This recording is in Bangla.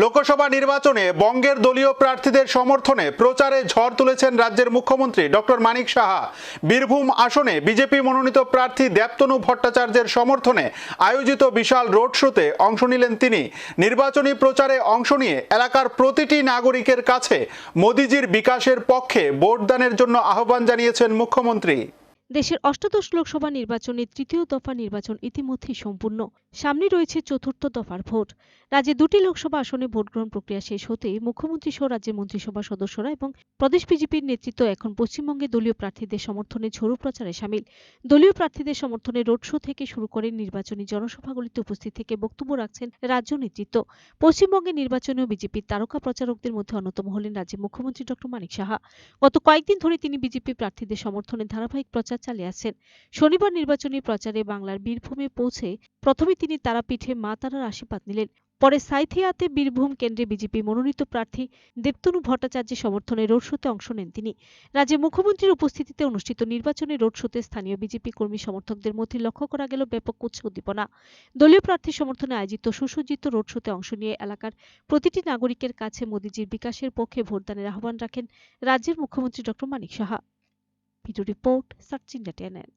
লোকসভা নির্বাচনে বঙ্গের দলীয় প্রার্থীদের সমর্থনে প্রচারে ঝড় তুলেছেন রাজ্যের মুখ্যমন্ত্রী ডক্টর মানিক সাহা। বীরভূম আসনে বিজেপি মনোনীত প্রার্থী দেবতনু ভট্টাচার্যের সমর্থনে আয়োজিত বিশাল রোড শোতে অংশ নিলেন তিনি। নির্বাচনী প্রচারে অংশ নিয়ে এলাকার প্রতিটি নাগরিকের কাছে মোদিজির বিকাশের পক্ষে ভোটদানের জন্য আহ্বান জানিয়েছেন মুখ্যমন্ত্রী। দেশের অষ্টাদশ লোকসভা নির্বাচনের তৃতীয় দফা নির্বাচন ইতিমধ্যেই সম্পূর্ণ। সামনে রয়েছে চতুর্থ দফার ভোট। রাজ্যে দুটি লোকসভা আসনে ভোট গ্রহণ প্রক্রিয়া শেষ হতেই মুখ্যমন্ত্রী সহ রাজ্যের মন্ত্রিসভা সদস্যরা এবং প্রদেশ বিজেপির নেতৃত্ব এখন পশ্চিমবঙ্গে দলীয় প্রার্থীদের সমর্থনে ঝোড়ো প্রচারে সামিল। দলীয় প্রার্থীদের সমর্থনে রোড শো থেকে শুরু করে নির্বাচনী জনসভাগুলিতে উপস্থিত থেকে বক্তব্য রাখছেন রাজ্য নেতৃত্ব। পশ্চিমবঙ্গের নির্বাচনেও বিজেপির তারকা প্রচারকদের মধ্যে অন্যতম হলেন রাজ্যের মুখ্যমন্ত্রী ডক্টর মানিক সাহা। গত কয়েকদিন ধরে তিনি বিজেপি প্রার্থীদের সমর্থনে ধারাবাহিক প্রচার চালিয়ে আসছেন। শনিবার নির্বাচনী প্রচারে বাংলার বীরভূমে পৌঁছে প্রথমে তিনি তারাপীঠে মা তারার আশীর্বাদ নিলেন। পরে সাইথিয়াতে বীরভূম কেন্দ্রে বিজেপি মনোনীত প্রার্থী দেবতনু ভট্টাচার্যের সমর্থনে রোড শোতে অংশ নেন তিনি। রাজ্যে মুখ্যমন্ত্রীর উপস্থিতিতে অনুষ্ঠিত নির্বাচনী রোড শোতে স্থানীয় বিজেপি কর্মী সমর্থকদের মধ্যে লক্ষ্য করা গেল ব্যাপক উৎসাহ উদ্দীপনা দলীয় প্রার্থীর সমর্থনে আয়োজিত সুসজ্জিত রোড শোতে অংশ নিয়ে এলাকার প্রতিটি নাগরিকের কাছে মোদিজির বিকাশের পক্ষে ভোটদানের আহ্বান রাখেন রাজ্যের মুখ্যমন্ত্রী doctor Manik Saha. P2 Report, the tenant.